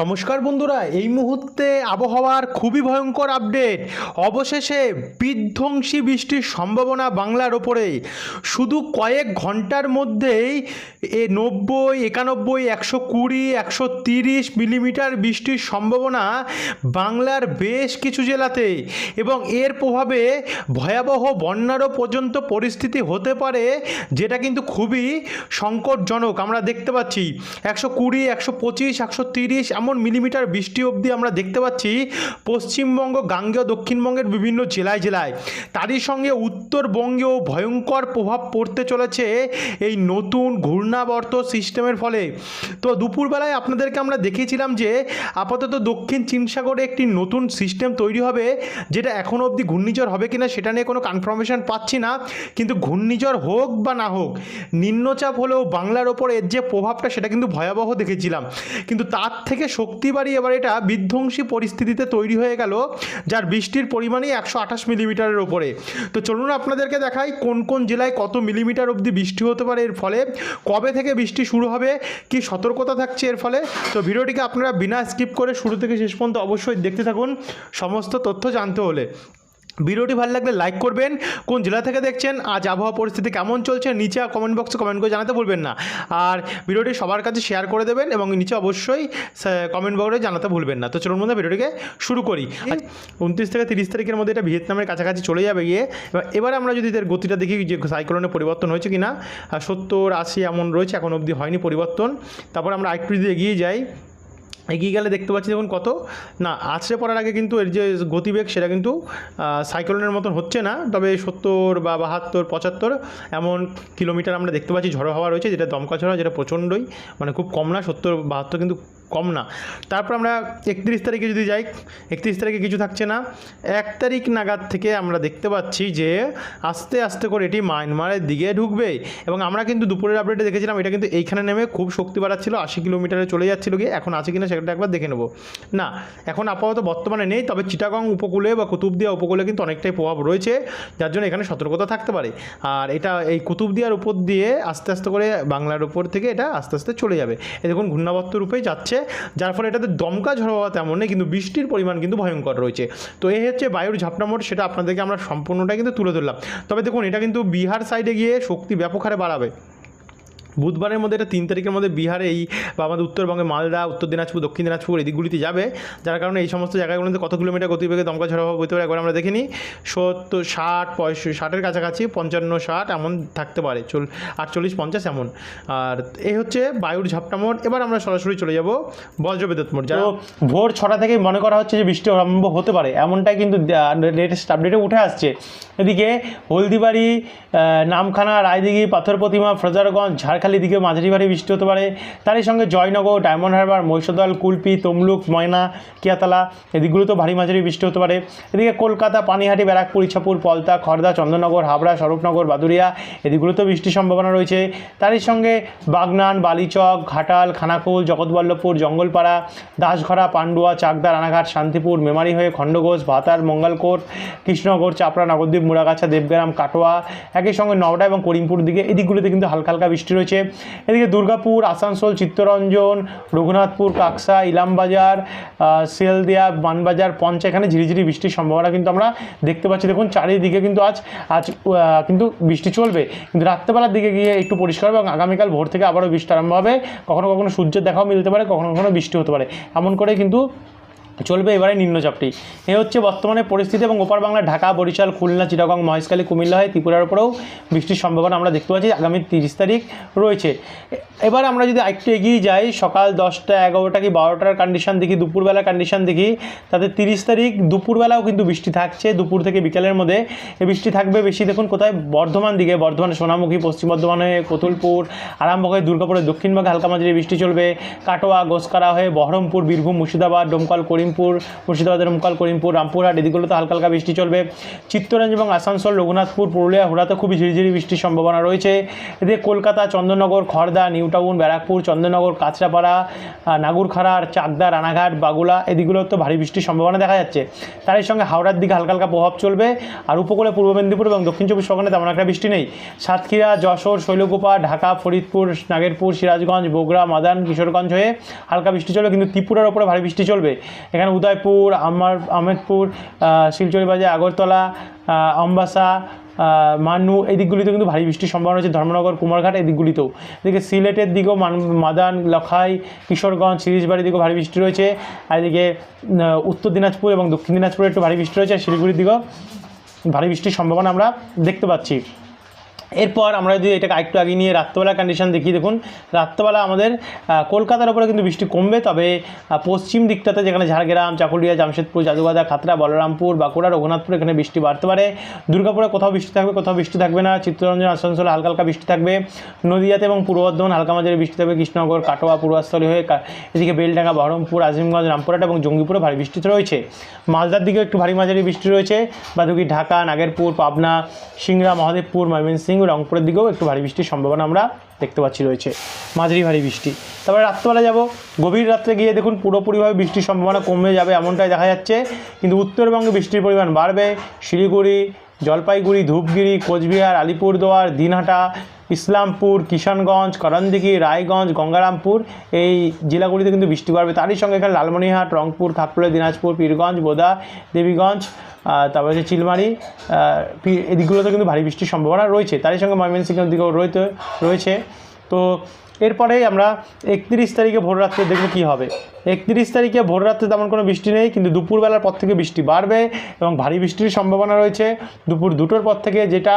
নমস্কার বন্ধুরা, এই মুহূর্তে আবহাওয়ার খুবই ভয়ঙ্কর আপডেট অবশেষে বিধ্বংসী বৃষ্টির সম্ভাবনা বাংলার ওপরে। শুধু কয়েক ঘণ্টার মধ্যেই এ নব্বই, একানব্বই, একশো কুড়ি, একশো তিরিশ মিলিমিটার বৃষ্টির সম্ভাবনা বাংলার বেশ কিছু জেলাতে। এবং এর প্রভাবে ভয়াবহ বন্যারও পর্যন্ত পরিস্থিতি হতে পারে, যেটা কিন্তু খুবই সংকটজনক। আমরা দেখতে পাচ্ছি, একশো কুড়ি, একশো পঁচিশ, একশো তিরিশ এমন মিলিমিটার বৃষ্টি অবধি আমরা দেখতে পাচ্ছি পশ্চিমবঙ্গ, গাঙ্গেয়, দক্ষিণবঙ্গের বিভিন্ন জেলায় জেলায়। তারই সঙ্গে উত্তরবঙ্গেও ভয়ঙ্কর প্রভাব পড়তে চলেছে এই নতুন ঘূর্ণাবর্ত সিস্টেমের ফলে। তো দুপুরবেলায় আপনাদেরকে আমরা দেখিয়েছিলাম যে আপাতত দক্ষিণ চীন সাগরে একটি নতুন সিস্টেম তৈরি হবে, যেটা এখনও অবধি ঘূর্ণিঝড় হবে কিনা সেটা নিয়ে কোনো কনফার্মেশন পাচ্ছি না। কিন্তু ঘূর্ণিঝড় হোক বা না হোক, নিম্নচাপ হলেও বাংলার ওপর এর যে প্রভাবটা সেটা কিন্তু ভয়াবহ দেখেছিলাম। কিন্তু তার থেকে শক্তি বাড়িয়ে এবার এটা বিধ্বংসী পরিস্থিতিতে তৈরি হয়ে গেল, যার বৃষ্টির পরিমাণই একশো আঠাশ মিলিমিটারের ওপরে তো চলুন আপনাদেরকে দেখাই কোন কোন জেলায় কত মিলিমিটার অবধি বৃষ্টি হতে পারে এর ফলে, কবে থেকে বৃষ্টি শুরু হবে, কি সতর্কতা থাকছে এর ফলে। তো ভিডিওটিকে আপনারা বিনা স্কিপ করে শুরু থেকে শেষ পর্যন্ত অবশ্যই দেখতে থাকুন, সমস্ত তথ্য জানতে হলে। ভিডিওটি ভালো লাগলে লাইক করবেন। কোন জেলা থেকে দেখছেন, আজ আবহাওয়া পরিস্থিতি কেমন চলছে, নিচে কমেন্ট বক্সে কমেন্ট করে জানাতে ভুলবেন না। আর ভিডিওটি সবার কাছে শেয়ার করে দেবেন এবং নিচে অবশ্যই কমেন্ট বক্সে জানাতে ভুলবেন না। তো চলুন মধ্যে ভিডিওটিকে শুরু করি। উনত্রিশ থেকে তিরিশ তারিখের মধ্যে এটা ভিয়েতনামের কাছাকাছি চলে যাবে গিয়ে। এবার আমরা যদি এর গতিটা দেখি যে সাইক্লোনের পরিবর্তন হয়েছে কি না সত্তর আশি এমন রয়েছে, এখন অবধি হয়নি পরিবর্তন। তারপর আমরা আরেকটু যদি এগিয়ে যাই এগিয়ে গেলে দেখতে পাচ্ছি দেখুন কত। না, আছড়ে পড়ার আগে কিন্তু এর যে গতিবেগ সেটা কিন্তু সাইক্লোনের মতন হচ্ছে না। তবে সত্তর বা বাহাত্তর, পঁচাত্তর এমন কিলোমিটার আমরা দেখতে পাচ্ছি ঝড়ো হওয়া রয়েছে, যেটা দমকা ঝড়, যেটা প্রচণ্ডই মানে খুব কম না, সত্তর, বাহাত্তর কিন্তু কম না। তারপর আমরা একত্রিশ তারিখে যদি যাই, একত্রিশ তারিখে কিছু থাকছে না। এক তারিখ নাগাদ থেকে আমরা দেখতে পাচ্ছি যে আস্তে আস্তে করে এটি মায়ানমারের দিকে ঢুকবে। এবং আমরা কিন্তু দুপুরের আপডেটে দেখেছিলাম, এটা কিন্তু এইখানে নেমে খুব শক্তি বাড়াচ্ছিল, আশি কিলোমিটারে চলে যাচ্ছিল গিয়ে। এখন আছে কিনা সেটা একবার দেখে নেব। না, এখন আপাতত বর্তমানে নেই, তবে চিটাগং উপকূলে বা কুতুবদিয়া উপকূলে কিন্তু অনেকটাই প্রভাব রয়েছে, যার জন্য এখানে সতর্কতা থাকতে পারে। আর এটা এই কুতুবদিয়ার উপর দিয়ে আস্তে আস্তে করে বাংলার উপর থেকে এটা আস্তে আস্তে চলে যাবে। এ দেখুন, ঘূর্ণাবর্ত রূপেই যাচ্ছে। যার ফলে এটাতে দমকা ঝড় হওয়া তেমন নেই, কিন্তু বৃষ্টির পরিমাণ কিন্তু ভয়ঙ্কর রয়েছে। তো এই হচ্ছে বায়ুর ঝাপটামোট সেটা আপনাদেরকে আমরা সম্পূর্ণটা কিন্তু তুলে ধরলাম। তবে দেখুন, এটা কিন্তু বিহার সাইডে গিয়ে শক্তি ব্যাপক হারে বাড়াবে। বুধবারের মধ্যে এটা তিন তারিখের মধ্যে বিহারে এই বা আমাদের উত্তরবঙ্গে মালদা, উত্তর দিনাজপুর, দক্ষিণ দিনাজপুর এই দিকগুলিতে যাবে। যার কারণে এই সমস্ত জায়গাগুলোতে কত কিলোমিটার গতিবেগে দমকা ঝড় হওয়া হতে পারে একবার আমরা দেখিনি সত্তর, ষাট, পঁয়ষট্টি, ষাটের কাছাকাছি, পঞ্চান্ন, ষাট এমন থাকতে পারে। চল, আটচল্লিশ, পঞ্চাশ এমন। আর এই হচ্ছে বায়ুর ঝাপটা মোড়। এবার আমরা সরাসরি চলে যাব বজ্রবিদ্যুৎ মোড়। যারা ভোর ছটা থেকে মনে করা হচ্ছে যে বৃষ্টি আরম্ভ হতে পারে। এমনটাই কিন্তু লেটেস্ট আপডেটে উঠে আসছে। এদিকে হলদিবাড়ি নামখানা, রায়দিঘি, পাথর প্রতিমা, ফ্রজারগঞ্জ ঝাড়খালি দিকে মাঝারি ভারী বৃষ্টি হতে পারে। তারই সঙ্গে জয়নগর, ডায়মন্ড হারবার, মহিষদল, কুলপি, তমলুক, ময়না, কিয়াতলা এদিকগুলোতেও ভারী মাঝারি বৃষ্টি হতে পারে। এদিকে কলকাতা, পানিহাটি, ব্যারাকপুর ইচ্ছাপুর পলতা খড়দা চন্দননগর, হাবড়া, স্বরূপনগর বাদুরিয়া এদিকগুলোতেও বৃষ্টির সম্ভাবনা রয়েছে। তারই সঙ্গে বাগনান, বালিচক, ঘাটাল, খানাকুল, জগৎবল্লভপুর, জঙ্গলপাড়া, দাসঘরা, পান্ডুয়া, চাকদা, রানাঘাট, শান্তিপুর, মেমারি হয়ে খণ্ডঘোষ, ভাতার, মঙ্গলকোট, কৃষ্ণনগর, চাপড়া, নবদ্বীপ মুড়াগাছা দেবগ্রাম, কাটোয়া, একই সঙ্গে নওডা এবং করিমপুর দিকে এদিকগুলোতে কিন্তু হালকা হালকা বৃষ্টি রয়েছে। এদিকে দুর্গাপুর, আসানসোল, চিত্তরঞ্জন, রঘুনাথপুর, কাকসা, ইলামবাজার সেলদিয়া বানবাজার পঞ্চা, এখানে ঝিরিঝিরি বৃষ্টির সম্ভাবনা কিন্তু আমরা দেখতে পাচ্ছি। দেখুন, চারিদিকে কিন্তু আজ আজ কিন্তু বৃষ্টি চলবে। কিন্তু রাত্রেবেলার দিকে গিয়ে একটু পরিষ্কার হবে এবং আগামীকাল ভোর থেকে আবারও বৃষ্টি আরম্ভ হবে। কখনো কখনো সূর্যের দেখাও মিলতে পারে, কখনো কখনো বৃষ্টি হতে পারে। এমন করে কিন্তু চলবে এবারে নিম্নচাপটি। এ হচ্ছে বর্তমানে পরিস্থিতি এবং ওপার বাংলা ঢাকা, বরিশাল, খুলনা, চিটাগং, মহেশখালী, কুমিল্লা হয় ত্রিপুরার উপরেও বৃষ্টির সম্ভাবনা আমরা দেখতে পাচ্ছি। আগামী তিরিশ তারিখ রয়েছে। এবার আমরা যদি একটু এগিয়ে যাই, সকাল দশটা এগারোটা কি বারোটার কন্ডিশন দেখি দুপুরবেলা কন্ডিশন দেখি, তাতে তিরিশ তারিখ দুপুরবেলাও কিন্তু বৃষ্টি থাকছে। দুপুর থেকে বিকেলের মধ্যে এই বৃষ্টি থাকবে। বেশি দেখুন কোথায়? বর্ধমান দিকে বর্ধমান সোনামুখী, পশ্চিম বর্ধমানে কতুলপুর, আরামবাগ হয়ে দুর্গাপুরের দক্ষিণবঙ্গে হালকা মাঝারি বৃষ্টি চলবে। কাটোয়া, গোসকারা হয়ে বহরমপুর, বীরভূম, মুর্শিদাবাদ, ডোমকল করিম করিমপুর, মুর্শিদাবাদের উমকাল করিমপুর, রামপুরহাট এদিকগুলোতে হালকা হালকা বৃষ্টি চলবে। চিত্তরঞ্জ এবং আসানসোল, রঘুনাথপুর, পুরুলিয়া, হুড়াতে খুবই ঝিরিঝিরি বৃষ্টির সম্ভাবনা রয়েছে। এদিকে কলকাতা, চন্দননগর, খড়দা, নিউ টাউন, ব্যারাকপুর, চন্দননগর, কাঁচরাপাড়া নাগুরখাড়ার চাকদা, রানাঘাট, বাগুলা এদিকগুলোর তো ভারী বৃষ্টির সম্ভাবনা দেখা যাচ্ছে। তারই সঙ্গে হাওড়ার দিকে হালকা হালকা প্রভাব চলবে। আর উপকূলে পূর্ব মেদিনীপুর এবং দক্ষিণ চব্বিশ পরগনায় তেমন একটা বৃষ্টি নেই। সাতক্ষীরা, যশোর, শৈলকুপা, ঢাকা, ফরিদপুর, নাগেরপুর, সিরাজগঞ্জ, বগুড়া মাদান কিশোরগঞ্জ হয়ে হালকা বৃষ্টি চলবে। কিন্তু ত্রিপুরার ওপরে ভারী বৃষ্টি চলবে। এখানে উদয়পুর আমার আহমেদপুর আহ, শিলচর বাজার আগরতলা আহ, মান্নু এই দিকগুলিতে কিন্তু ভারী বৃষ্টির সম্ভাবনা রয়েছে। ধর্মনগর কুমারঘাট এই দিকগুলিতেও। এদিকে সিলেটের দিকেও মাদান লখাই কিশোরগঞ্জ সিরিজবাড়ির দিকেও ভারী বৃষ্টি রয়েছে। আর এদিকে উত্তর দিনাজপুর এবং দক্ষিণ দিনাজপুরে একটু ভারী বৃষ্টি রয়েছে। আর শিলিগুড়ির দিকেও ভারী বৃষ্টির সম্ভাবনা আমরা দেখতে পাচ্ছি। এরপর আমরা যদি এটাকে আরেকটু আগে নিয়ে রাত্রেবেলা কন্ডিশন দেখি দেখুন। রাত্রেবেলা আমাদের কলকাতার উপরে কিন্তু বৃষ্টি কমবে, তবে পশ্চিম দিকটাতে যেখানে ঝাড়গ্রাম, চাকুলিয়া, জামশেদপুর, যাদুবাদা খাতরা বলরামপুর, বাঁকুড়া, রঘুনাথপুর এখানে বৃষ্টি বাড়তে পারে। দুর্গাপুরে কোথাও বৃষ্টি থাকবে, কোথাও বৃষ্টি থাকবে না। চিত্তরঞ্জন, আসানসোলে হালকা হালকা বৃষ্টি থাকবে। নদীয়াতে এবং পূর্ব বর্ধমান হালকা মাঝারি বৃষ্টি থাকবে। কৃষ্ণনগর, কাটোয়া পূর্বাস্থলী হয়ে এদিকে বেলডাঙ্গা, বহরমপুর, আজিমগঞ্জ, রামপুরহাট এবং জঙ্গিপুরে ভারী বৃষ্টি রয়েছে। মালদার দিকেও একটু ভারী মাঝারি বৃষ্টি রয়েছে। বাদুকি, ঢাকা, নাগেরপুর, পাবনা, সিংড়া, মহাদেবপুর, ময়মনসিংহ রংপুরের দিকেও একটু ভারী বৃষ্টির সম্ভাবনা আমরা দেখতে পাচ্ছি রয়েছে। মাঝারি ভারী বৃষ্টি। তারপরে রাত্রেবেলা যাব। গভীর রাত্রে গিয়ে দেখুন পুরোপুরিভাবে বৃষ্টির সম্ভাবনা কমে যাবে এমনটাই দেখা যাচ্ছে। কিন্তু উত্তরবঙ্গে বৃষ্টির পরিমাণ বাড়বে। শিলিগুড়ি, জলপাইগুড়ি, ধূপগিরি, কোচবিহার, আলিপুরদুয়ার, দিনহাটা, ইসলামপুর, কিষানগঞ্জ, করণদিঘি, রায়গঞ্জ, গঙ্গারামপুর এই জেলাগুলিতে কিন্তু বৃষ্টি বাড়বে। তারই সঙ্গে এখানে লালমনিরহাট, রংপুর খাতপুরে দিনাজপুর, পীরগঞ্জ, বোদা, দেবীগঞ্জ তারপরে হচ্ছে চিলমারি এদিকগুলোতে কিন্তু ভারী বৃষ্টির সম্ভাবনা রয়েছে। তারই সঙ্গে ময়মনসিংহের দিকেও রয়েছে রয়েছে। তো এরপরেই আমরা একত্রিশ তারিখে ভোর রাত্রে দেখব কী হবে। একত্রিশ তারিখে ভোর রাত্রে তেমন কোনো বৃষ্টি নেই, কিন্তু দুপুরবেলার পর থেকে বৃষ্টি বাড়বে এবং ভারী বৃষ্টির সম্ভাবনা রয়েছে। দুপুর দুটোর পর থেকে যেটা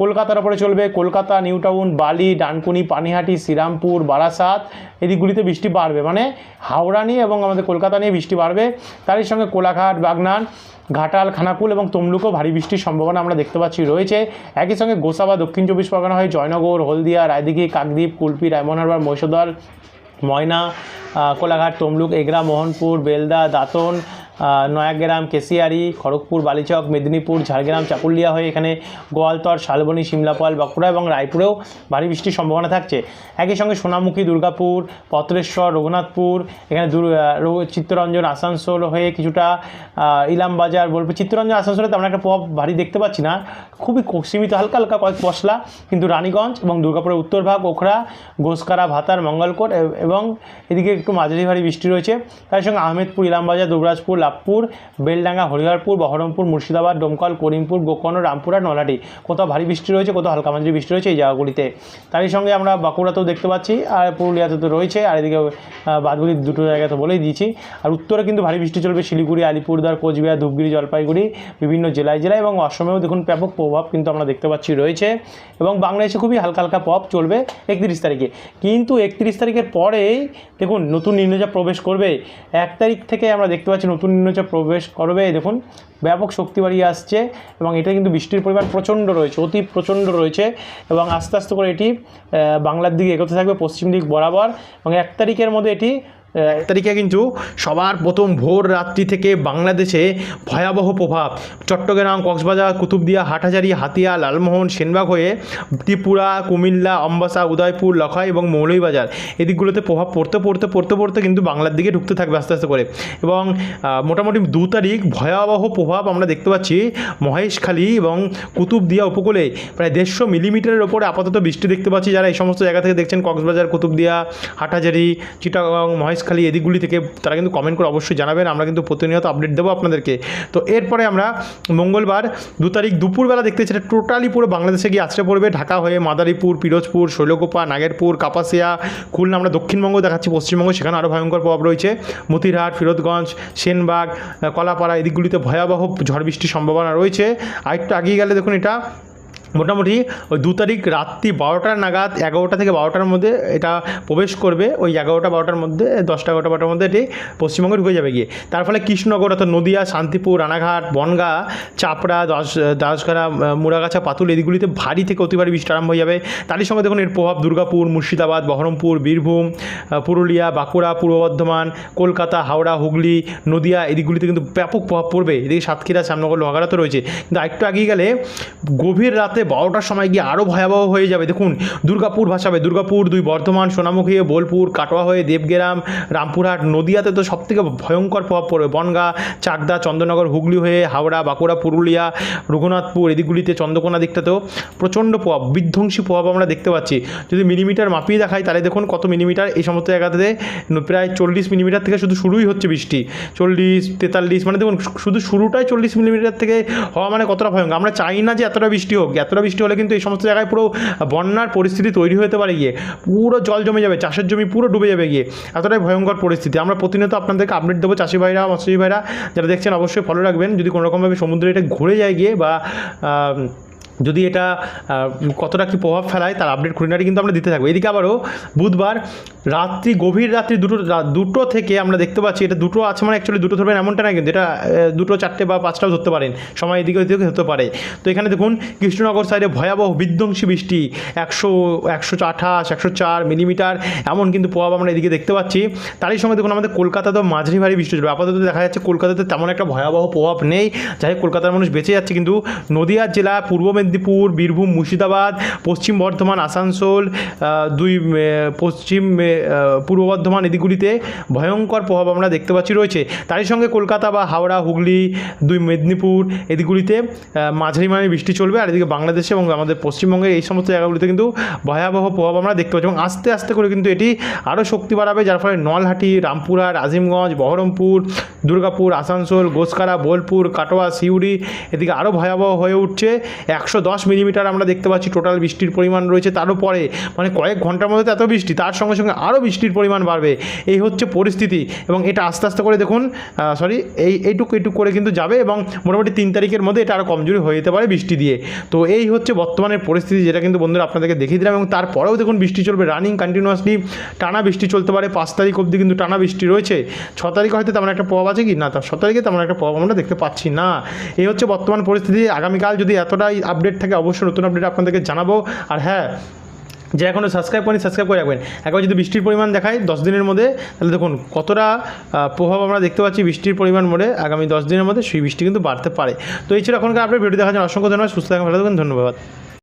কলকাতার ওপরে চলবে, কলকাতা নিউ টাউন বালি, ডানকুনি, পানিহাটি, শ্রীরামপুর, বারাসাত এদিকগুলিতে বৃষ্টি বাড়বে। মানে হাওড়া নিয়ে এবং আমাদের কলকাতা নিয়ে বৃষ্টি বাড়বে। তারই সঙ্গে কোলাঘাট, বাগনান, ঘাটাল, খানাকুল এবং তমলুকও ভারী বৃষ্টির সম্ভাবনা আমরা দেখতে পাচ্ছি রয়েছে। একই সঙ্গে গোসাবা, দক্ষিণ চব্বিশ পরগনা হয়ে জয়নগর, হলদিয়া, রায়দিঘি, কাকদ্বীপ, কুলপি ডায়মন্ড হারবার মহিষদল ময়না কোলাঘাট তমলুক এগরা মোহনপুর বেলদা দাঁতন নয়াগ্রাম কেশিয়ারি, খড়গপুর, বালিচক, মেদিনীপুর, ঝাড়গ্রাম, চাকুলিয়া হয়ে এখানে গোয়ালতর, শালবনী সিমলাপাল বাঁকুড়া এবং রায়পুরেও ভারী বৃষ্টির সম্ভাবনা থাকছে। একই সঙ্গে সোনামুখী, দুর্গাপুর পত্রেশ্বর রঘুনাথপুর, এখানে চিত্তরঞ্জন, আসানসোল হয়ে কিছুটা ইলামবাজার বলব চিত্তরঞ্জন, আসানসোলে তেমন একটা প্রভাব ভারী দেখতে পাচ্ছি না। খুবই সীমিত হালকা হালকা কয়েক পশলা, কিন্তু রানীগঞ্জ এবং দুর্গাপুরের উত্তর ভাগ, ওখরা, গোসকারা, ভাতার, মঙ্গলকোট এবং এদিকে একটু মাঝারি ভারী বৃষ্টি রয়েছে। তার সঙ্গে আহমেদপুর, ইলামবাজার, দুবরাজপুর লাভপুর বেলডাঙ্গা, হরিহরপুর, বহরমপুর, মুর্শিদাবাদ, ডোমকল, করিমপুর, গোকর্ণ, রামপুরা নলাটি কোথাও ভারী বৃষ্টি রয়েছে, কোথাও হালকা মাঝারি বৃষ্টি রয়েছে এই জায়গাগুলিতে। তারই সঙ্গে আমরা বাঁকুড়াতেও দেখতে পাচ্ছি, আর পুরুলিয়াতে তো রয়েছে, আর এদিকে বাদগুলি দুটো জায়গায় তো বলেই দিয়েছি। আর উত্তরে কিন্তু ভারী বৃষ্টি চলবে শিলিগুড়ি, আলিপুরদুয়ার, কোচবিহার ধূপগুড়ি জলপাইগুড়ি, বিভিন্ন জেলায় জেলায় এবং অসমেও দেখুন ব্যাপক প্রভাব কিন্তু আমরা দেখতে পাচ্ছি রয়েছে। এবং বাংলাদেশে খুবই হালকা হালকা প্রভাব চলবে একত্রিশ তারিখে। কিন্তু একত্রিশ তারিখের পরেই দেখুন নতুন নিম্নচাপ প্রবেশ করবে। এক তারিখ থেকে আমরা দেখতে পাচ্ছি নতুন নিম্নচাপ প্রবেশ করবে। দেখুন, ব্যাপক শক্তি বাড়িয়ে আসছে এবং এটা কিন্তু বৃষ্টির পরিমাণ প্রচণ্ড রয়েছে, অতি প্রচণ্ড রয়েছে এবং আস্তে আস্তে করে এটি বাংলার দিকে এগোতে থাকবে, পশ্চিম দিক বরাবর এবং এক তারিখের মধ্যে এটি তারিখে কিন্তু সবার প্রথম ভোর রাত্রি থেকে বাংলাদেশে ভয়াবহ প্রভাব। চট্টগ্রাম, কক্সবাজার, কুতুবদিয়া, হাটহাজারি, হাতিয়া, লালমোহন, সেনবাগ হয়ে ত্রিপুরা, কুমিল্লা, অম্বাসা, উদয়পুর লখাই এবং মৌলভীবাজার এদিকগুলোতে প্রভাব পড়তে পড়তে পড়তে পড়তে কিন্তু বাংলার দিকে ঢুকতে থাকবে আস্তে আস্তে করে। এবং মোটামুটি দু তারিখ ভয়াবহ প্রভাব আমরা দেখতে পাচ্ছি মহেশখালী এবং কুতুবদিয়া উপকূলে। প্রায় দেড়শো মিলিমিটারের ওপরে আপাতত বৃষ্টি দেখতে পাচ্ছি। যারা এই সমস্ত জায়গা থেকে দেখছেন, কক্সবাজার, কুতুবদিয়া, হাটহাজারি, চিটাগং মহেশখালী এদিকগুলি থেকে তারা কিন্তু কমেন্ট করে অবশ্যই জানাবেন, আমরা কিন্তু প্রতিনিয়ত আপডেট দেবো আপনাদেরকে। তো এরপরে আমরা মঙ্গলবার দু তারিখ দুপুরবেলা দেখতে সেটা টোটালি পুরো বাংলাদেশে গিয়ে আছড়ে পড়বে। ঢাকা হয়ে মাদারীপুর, পিরোজপুর, শৈলকোপা, নাগেরপুর, কাপাসিয়া, খুলনা আমরা দক্ষিণবঙ্গ দেখাচ্ছি, পশ্চিমবঙ্গ সেখানে আরও ভয়ঙ্কর প্রভাব রয়েছে। মতিরহাট, ফিরোজগঞ্জ, সেনবাগ, কলাপাড়া, এদিকগুলিতে ভয়াবহ ঝড় বৃষ্টির সম্ভাবনা রয়েছে। আরেকটু আগিয়ে গেলে দেখুন এটা মোটামুটি ওই দু তারিখ রাত্রি বারোটার নাগাদ এগারোটা থেকে বারোটার মধ্যে এটা প্রবেশ করবে। ওই এগারোটা বারোটার মধ্যে দশটা এগারোটা বারোটার মধ্যে এটি পশ্চিমবঙ্গে ঢুকে যাবে গিয়ে। তার ফলে কৃষ্ণনগর অর্থাৎ নদিয়া শান্তিপুর রানাঘাট বনগা চাপড়া দাস দাসগাড়া আহ, মুড়াগাছা পাতুল এদিকগুলিতে ভারী থেকে অতি ভারী বৃষ্টি আরম্ভ হয়ে যাবে। তারই সঙ্গে দেখুন এর প্রভাব দুর্গাপুর মুর্শিদাবাদ বহরমপুর বীরভূম পুরুলিয়া বাঁকুড়া পূর্ব বর্ধমান কলকাতা হাওড়া হুগলি নদিয়া এদিকগুলিতে কিন্তু ব্যাপক প্রভাব পড়বে। এদিকে সাতক্ষীরা শ্যামনগর লোহাগাড়া তো রয়েছে। কিন্তু আরেকটু আগিয়ে গেলে গভীর রাতে বারোটার সময় গিয়ে আরও ভয়াবহ হয়ে যাবে। দেখুন, দুর্গাপুর ভাসাবে। দুর্গাপুর, দুই বর্ধমান, সোনামুখী, বোলপুর, কাটোয়া হয়ে দেবগ্রাম, রামপুরহাট, নদিয়াতে তো সবথেকে ভয়ঙ্কর প্রভাব পড়বে। বনগা, চাকদা, চন্দ্রনগর, হুগলি হয়ে হাওড়া, বাঁকুড়া, পুরুলিয়া, রঘুনাথপুর, এদিকগুলিতে চন্দ্রকোনা দিকটাতেও প্রচণ্ড প্রভাব, বিধ্বংসী প্রভাব আমরা দেখতে পাচ্ছি। যদি মিলিমিটার মাপিয়ে দেখাই, তাহলে দেখুন কত মিলিমিটার এই সমস্ত জায়গাতে প্রায় চল্লিশ মিলিমিটার থেকে শুধু শুরুই হচ্ছে বৃষ্টি। চল্লিশ, তেতাল্লিশ মানে দেখুন, শুধু শুরুটাই চল্লিশ মিলিমিটার থেকে হওয়া মানে কতটা ভয়ঙ্কর। আমরা চাই না যে এতটা বৃষ্টি হোক এতটা বৃষ্টি হলে কিন্তু এই সমস্ত জায়গায় পুরো বন্যার পরিস্থিতি তৈরি হতে পারে গিয়ে। পুরো জল জমে যাবে, চাষের জমি পুরো ডুবে যাবে গিয়ে। এতটাই ভয়ঙ্কর পরিস্থিতি। আমরা প্রতিনিয়ত আপনাদেরকে আপডেট দেবো, চাষি ভাইরা, মৎস্যজীবী ভাইরা, যারা দেখছেন অবশ্যই ফলো রাখবেন। যদি কোনোরকমভাবে সমুদ্রে এটা ঘুরে যায় গিয়ে বা যদি এটা কতটা কী প্রভাব ফেলায় তার আপডেট খুঁটিনাটি কিন্তু আমরা দিতে থাকব। এদিকে আবারও বুধবার রাত্রি, গভীর রাত্রি দুটো দুটো থেকে আমরা দেখতে পাচ্ছি এটা দুটো আছে মানে অ্যাকচুয়ালি দুটো ধরবেন এমনটা না কিন্তু এটা দুটো, চারটে বা পাঁচটাও ধরতে পারেন। সময় এদিকে ওদিকে হতে পারে। তো এখানে দেখুন, কৃষ্ণনগর সাইডে ভয়াবহ বিধ্বংসী বৃষ্টি, একশো একশো আঠাশ, একশো চার মিলিমিটার এমন কিন্তু প্রভাব আমরা এদিকে দেখতে পাচ্ছি। তারই সঙ্গে দেখুন আমাদের কলকাতাতেও মাঝারি ভারী বৃষ্টি চলবে। আপাতত দেখা যাচ্ছে কলকাতাতে তেমন একটা ভয়াবহ প্রভাব নেই। যাই কলকাতার মানুষ বেঁচে যাচ্ছে কিন্তু নদিয়া জেলা পূর্ব মেদিনীপুর বীরভূম, মুর্শিদাবাদ, পশ্চিম বর্ধমান, আসানসোল দুই পশ্চিম পূর্ব বর্ধমান এদিকগুলিতে ভয়ঙ্কর প্রভাব আমরা দেখতে পাচ্ছি রয়েছে। তারই সঙ্গে কলকাতা বা হাওড়া, হুগলি, দুই মেদিনীপুর এদিকগুলিতে মাঝারি মানে বৃষ্টি চলবে। আর এদিকে বাংলাদেশে এবং আমাদের পশ্চিমবঙ্গের এই সমস্ত জায়গাগুলিতে কিন্তু ভয়াবহ প্রভাব আমরা দেখতে পাচ্ছি। এবং আস্তে আস্তে করে কিন্তু এটি আরও শক্তি বাড়াবে, যার ফলে নলহাটি রামপুরহাট আজিমগঞ্জ বহরমপুর, দুর্গাপুর, আসানসোল গোসকারা বোলপুর, কাটোয়া, সিউড়ি এদিকে আরও ভয়াবহ হয়ে উঠছে। একশো দশ মিলিমিটার আমরা দেখতে পাচ্ছি টোটাল বৃষ্টির পরিমাণ রয়েছে। তারও পরে মানে কয়েক ঘণ্টার মধ্যে এত বৃষ্টি, তার সঙ্গে সঙ্গে আরও বৃষ্টির পরিমাণ বাড়বে। এই হচ্ছে পরিস্থিতি এবং এটা আস্তে আস্তে করে দেখুন সরি এই এইটুকু এইটুকু করে কিন্তু যাবে এবং মোটামুটি তিন তারিখের মধ্যে এটা আরও কমজোরি হয়ে যেতে পারে বৃষ্টি দিয়ে। তো এই হচ্ছে বর্তমানের পরিস্থিতি যেটা কিন্তু বন্ধুরা আপনাদেরকে দেখিয়ে দিলাম এবং তারপরেও দেখুন বৃষ্টি চলবে রানিং কন্টিনিউয়াসলি টানা বৃষ্টি চলতে পারে, পাঁচ তারিখ অবধি কিন্তু টানা বৃষ্টি রয়েছে। ছ তারিখ হয়তো তেমন একটা প্রভাব আছে কি? না, তা ছ তারিখে তেমন একটা প্রভাব আমরা দেখতে পাচ্ছি না। এই হচ্ছে বর্তমান পরিস্থিতি, আগামীকাল যদি এতটাই আপডেট থাকে, অবশ্যই নতুন আপডেট আপনাদেরকে জানাব। আর হ্যাঁ যে এখনও সাবস্ক্রাইব করেন সাবস্ক্রাইব করে রাখবেন। একবার যদি বৃষ্টির পরিমাণ দেখায় দশ দিনের মধ্যে, তাহলে দেখুন কতটা প্রভাব আমরা দেখতে পাচ্ছি বৃষ্টির পরিমাণ মধ্যে আগামী দশ দিনের মধ্যে, সেই বৃষ্টি কিন্তু বাড়তে পারে। তো এই ছিল এখনকার আপনার ভিডিও দেখার জন্য অসংখ্য ধন্যবাদ, সুস্থ থাকবেন ভালো থাকবেন ধন্যবাদ।